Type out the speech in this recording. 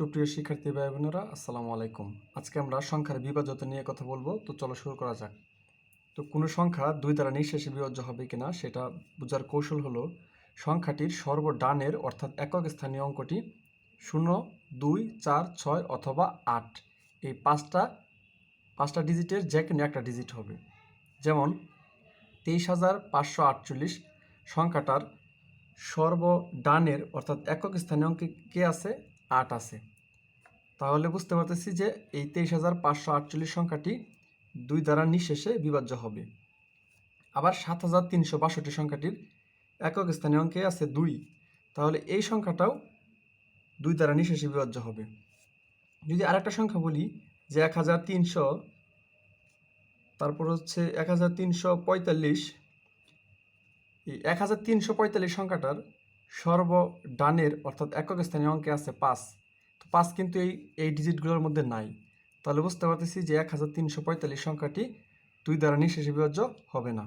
সুপ্রিয় শিক্ষার্থী ভাই বোনেরা আসসালামু আলাইকুম। আজকে আমরা সংখ্যার বিভাজ্যতা নিয়ে কথা বলব, তো চলো শুরু করা যাক। তো কোনো সংখ্যা দুই দ্বারা নিঃশেষে বিভাজ্য হবে কিনা সেটা বোঝার কৌশল হলো, সংখ্যাটির সর্বডানের অর্থাৎ একক স্থানীয় অঙ্কটি শূন্য, দুই, চার, ছয় অথবা আট। এই পাঁচটা পাঁচটা ডিজিটের যে কোনো একটা ডিজিট হবে। যেমন, তেইশ হাজার পাঁচশো আটচল্লিশ সংখ্যাটার সর্বডানের অর্থাৎ একক স্থানীয় অঙ্কে কে আছে? আট আছে। তাহলে বুঝতে পারতেছি যে এই তেইশ হাজার পাঁচশো আটচল্লিশ সংখ্যাটি দুই দ্বারা নিঃশেষে বিভাজ্য হবে। আবার সাত হাজার তিনশো বাষট্টি সংখ্যাটির একক স্থানীয় অঙ্কে আছে দুই। তাহলে এই সংখ্যাটাও দুই দ্বারা নিঃশেষে বিভাজ্য হবে। যদি আরেকটা সংখ্যা বলি যে এক হাজার তিনশো, তারপর হচ্ছে এক হাজার তিনশো পঁয়তাল্লিশ, এই এক হাজার তিনশো পঁয়তাল্লিশ সংখ্যাটার সর্বডানের অর্থাৎ একক স্থানীয় অঙ্কে আছে পাঁচ। তো পাঁচ কিন্তু এই এই ডিজিটগুলোর মধ্যে নাই। তাহলে বুঝতে পারতেছি যে এক হাজার তিনশো পঁয়তাল্লিশ সংখ্যাটি দুই দ্বারা নিঃশেষে বিভাজ্য হবে না।